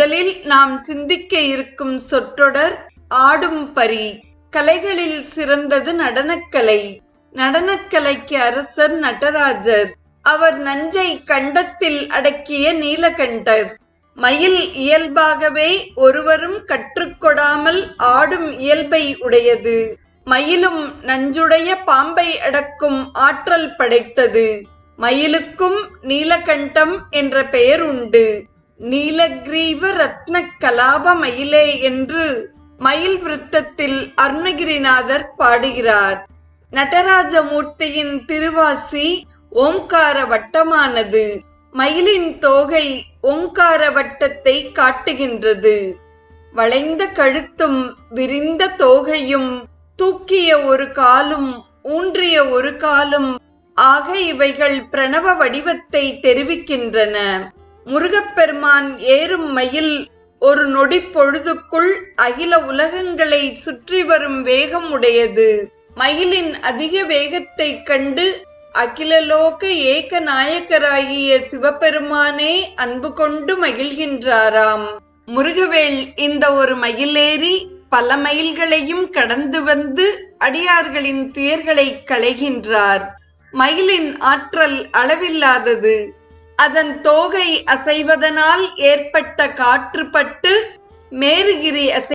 முதலில் நாம் சிந்திக்க இருக்கும் சொற்றொடர் ஆடும் பரி. கலைகளில் சிறந்தது நடனக்கலை. நடனக்கலைக்கு அரசர் நடராஜர். அவர் நஞ்சை கண்டத்தில் அடக்கிய நீலகண்டர். மயில் இயல்பாகவே ஒருவரும் கற்றுக்கொடாமல் ஆடும் இயல்பை உடையது. மயிலும் நஞ்சுடைய பாம்பை அடக்கும் ஆற்றல் படைத்தது. மயிலுக்கும் நீலகண்டம் என்ற பெயர் உண்டு. நீலகிரீவ ரத்ன கலாப மயிலே என்று மயில் விருத்தத்தில் அருணகிரிநாதர் பாடுகிறார். நடராஜமூர்த்தியின் திருவாசி ஓங்கார வட்டமானது. மயிலின் தோகை ஓங்கார வட்டத்தை காட்டுகின்றது. வளைந்த கழுத்தும் விரிந்த தோகையும் தூக்கிய ஒரு காலும் ஊன்றிய ஒரு காலும் ஆக இவைகள் பிரணவ வடிவத்தை தெரிவிக்கின்றன. முருகப்பெருமான் ஏறும் மயில் ஒரு நொடி பொழுதுக்குள் அகில உலகங்களை சுற்றி வரும் வேகம் உடையது மயிலின் அதிக வேகத்தை கண்டு அகிலலோக ஏக நாயக்கராகிய சிவபெருமானே அன்பு கொண்டு மகிழ்கின்றாராம். முருகவேள் இந்த ஒரு மயிலேறி பல மயில்களையும் கடந்து வந்து அடியார்களின் துயர்களை களைகின்றார். மயிலின் ஆற்றல் அளவில்லாதது. அதன் தோகை அசைவதனால் ஏற்பட்ட காற்றுப்பட்டு மேருகிரி அசை